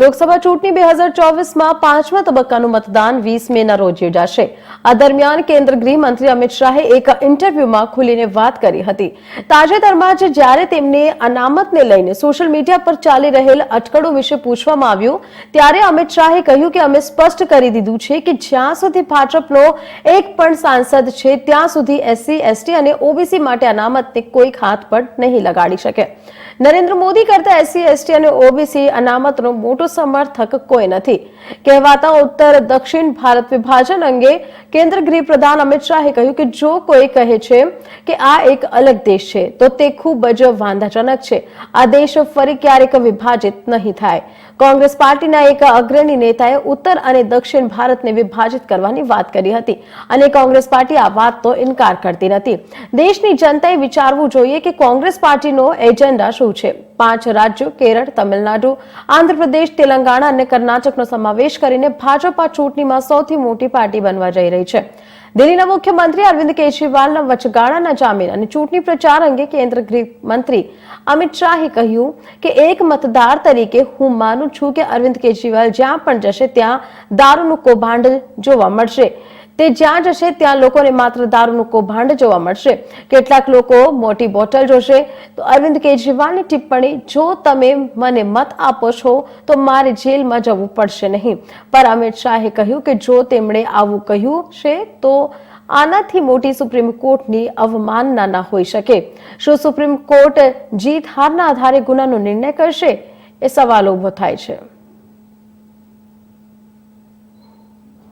લોકસભા ચૂંટણી બે હજાર ચોવીસમાં પાંચમા તબક્કાનું મતદાન વીસ મેના રોજ યોજાશે. આ દરમિયાન કેન્દ્ર ગૃહમંત્રી અમિત શાહે એક ઇન્ટરવ્યુમાં ખુલીને વાત કરી હતી. તાજેતરમાં જ જ્યારે તેમને અનામતને લઈને સોશિયલ મીડિયા પર ચાલી રહેલ અટકળો વિશે પૂછવામાં આવ્યું, ત્યારે અમિત શાહે કહ્યું કે અમે સ્પષ્ટ કરી દીધું છે કે જ્યાં સુધી ભાજપનો એક પણ સાંસદ છે, ત્યાં સુધી એસસી, એસટી અને ઓબીસી માટે અનામતને કોઈ હાથ પણ નહીં લગાડી શકે. નરેન્દ્ર મોદી કરતા એસસી, એસટી અને ઓબીસી અનામતનો મોટો સમર્થક કોઈ નથી. કહેવાતા ઉત્તર, દક્ષિણ ભારત વિભાજન અંગે કેન્દ્ર ગૃહ પ્રધાન અમિત શાહે કહ્યું કે જો કોઈ કહે છે કે આ એક અલગ દેશ છે, તો તે ખૂબ જ વાંધાજનક છે. આ દેશ ફરી ક્યારેક વિભાજિત નહીં થાય. કોંગ્રેસ પાર્ટીના એક અગ્રણી નેતાએ ઉત્તર અને દક્ષિણ ભારતને વિભાજિત કરવાની વાત કરી હતી અને કોંગ્રેસ પાર્ટી આ વાતનો ઇનકાર કરતી નથી. દેશની જનતાએ વિચારવું જોઈએ કે કોંગ્રેસ પાર્ટીનો એજન્ડા શું છે? પાંચ રાજ્યો, કેરળ, તમિલનાડુ, આંધ્રપ્રદેશ, તેલંગાણા અને કર્ણાટકનો સમાવેશ કરીને ભાજપા ચૂંટણીમાં સૌથી મોટી પાર્ટી બનવા જઈ રહી છે. દિલ્હીના મુખ્યમંત્રી અરવિંદ કેજરીવાલના વચગાળાના જામીન અને ચૂંટણી પ્રચાર અંગે કેન્દ્ર ગૃહમંત્રી અમિત શાહે કહ્યું કે એક મતદાર તરીકે હું માનું છું કે અરવિંદ કેજરીવાલ જ્યાં પણ જશે ત્યાં દારૂનું કૌભાંડ જોવા મળશે. તે જ્યાં જશે, ત્યાં લોકોને માત્ર દારૂનું કૌભાંડ જોવા મળશે. કેટલાક લોકો મોટી બોટલ જોશે. તો અરવિંદ કેજરીવાલની ટિપ્પણી, જો તમે મને મત આપો છો, તો મારે જેલમાં જવું પડશે નહીં. પર અમિત શાહે કહ્યું કે જો તેમણે આવું કહ્યું છે, તો આનાથી મોટી સુપ્રીમ કોર્ટની અવમાનના ના હોઈ શકે. શું સુપ્રીમ કોર્ટ જીત હારના આધારે ગુનાનો નિર્ણય કરશે? એ સવાલ ઊભો થાય છે.